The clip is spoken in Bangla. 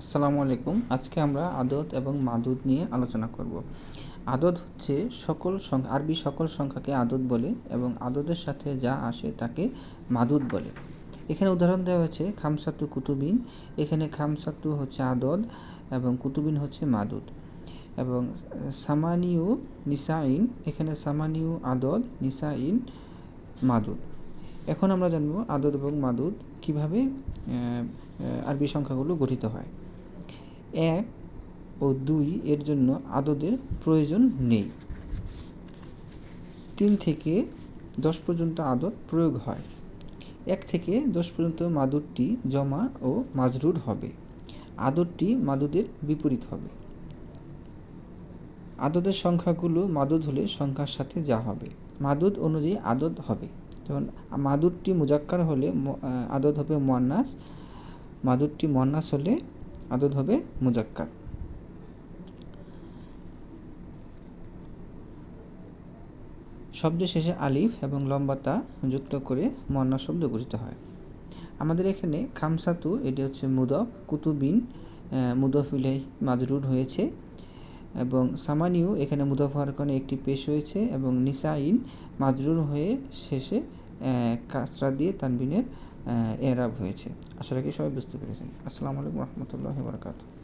আসসালামু আলাইকুম। আজকে আমরা আদত এবং মাদুদ নিয়ে আলোচনা করব। আদত হচ্ছে সকল সংখ্যা আরবি সকল সংখ্যাকে আদত বলে এবং আদতের সাথে যা আসে তাকে মাদুদ বলে। এখানে উদাহরণ দেওয়া হয়েছে খামসাতু কুতুবিন। এখানে খামসাতু হচ্ছে আদত এবং কুতুবিন হচ্ছে মাদুদ। এবং সামানিউ নিসাইন এখানে সামানিউ আদদ নিসাইন মাদুদ। এখন আমরা জানব আদত এবং মাদুদ কীভাবে আরবি সংখ্যাগুলো গঠিত হয়। এক ও দুই এর জন্য আদদের প্রয়োজন নেই। তিন থেকে দশ পর্যন্ত আদত প্রয়োগ হয়। এক থেকে দশ পর্যন্ত মাদুরটি জমা ও মাজরুর হবে। আদরটি মাদুদের বিপরীত হবে। আদতের সংখ্যাগুলো মাদুদ হলে সংখ্যার সাথে যা হবে। মাদুদ অনুযায়ী আদত হবে। যেমন, মাদুরটি মুজাক্কার হলে আদত হবে মোয়ান্নাস মাদুরটি মোয়ান্নাস হলে আদত হবে মুজাক্কার শব্দ শেষে আলিফ এবং লম্বাতা যুক্ত করে মন্না শব্দ গঠিত হয়। আমাদের এখানে খামসাতু, এটি হচ্ছে মুদফ, কুতুবিন মুদফ মাজরুর হয়েছে এবং সামানিউ, এখানে মুদফ হওয়ার কারণে একটি পেশ হয়েছে এবং নিসাইন মাজরুর হয়ে শেষে কাসরা দিয়ে তানবিনের এরাব হয়েছে। আশা রাখি সবাই বুঝতে পেরেছেন। আসসালামু আলাইকুম রহমতুল্লাহ বরকাত